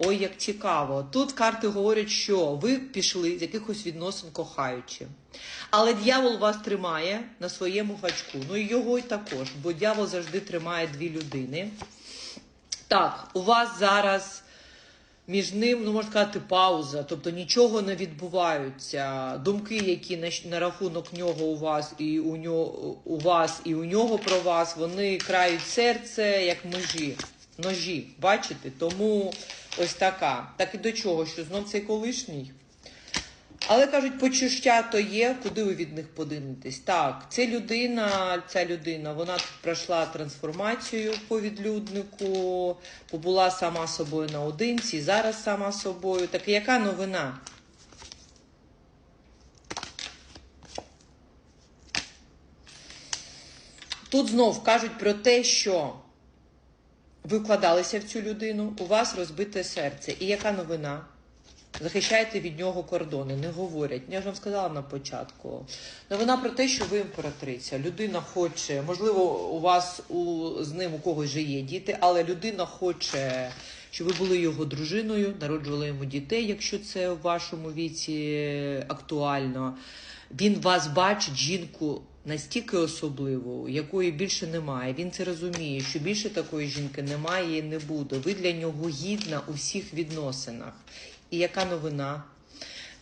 ой, як цікаво. Тут карти говорять, що ви пішли з якихось відносин кохаючи. Але дьявол вас тримає на своєму гачку. Ну і його й також, бо дьявол завжди тримає дві людини. Так, у вас зараз між ним, ну можна сказати, пауза, тобто нічого не відбувається. Думки, які на, на рахунок нього у вас і у нього у вас, і у нього про вас, вони крають серце як межі, ножі. Бачите? Тому ось така. Так і до чого, що знов цей колишній. Але кажуть, почуття то є, куди ви від них подивитесь. Так, це людина, ця людина, вона пройшла трансформацію по відлюднику, побула сама собою наодинці, зараз сама собою. Так яка новина? Тут знов кажуть про те, що ви вкладалися в цю людину, у вас розбите серце. І яка новина? Захищайте від нього кордони, не говорять. Я ж вам сказала на початку. Новина про те, що ви імператриця. Людина хоче, можливо, у вас у, з ним у когось вже є діти, але людина хоче, щоб ви були його дружиною, народжували йому дітей, якщо це в вашому віці актуально. Він вас бачить, жінку настільки особливу, якої більше немає. Він це розуміє, що більше такої жінки немає і не буде. Ви для нього гідна у всіх відносинах. І яка новина?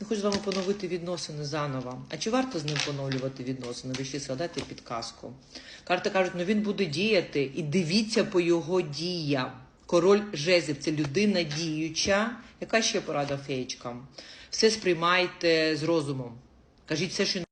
Я хочу з вами поновити відносини заново. А чи варто з ним поновлювати відносини? Ви ще згадайте підказку. Карти кажуть, ну він буде діяти і дивіться по його діям. Король жезлів це людина діюча. Яка ще порада феєчкам? Все сприймайте з розумом. Кажіть все, що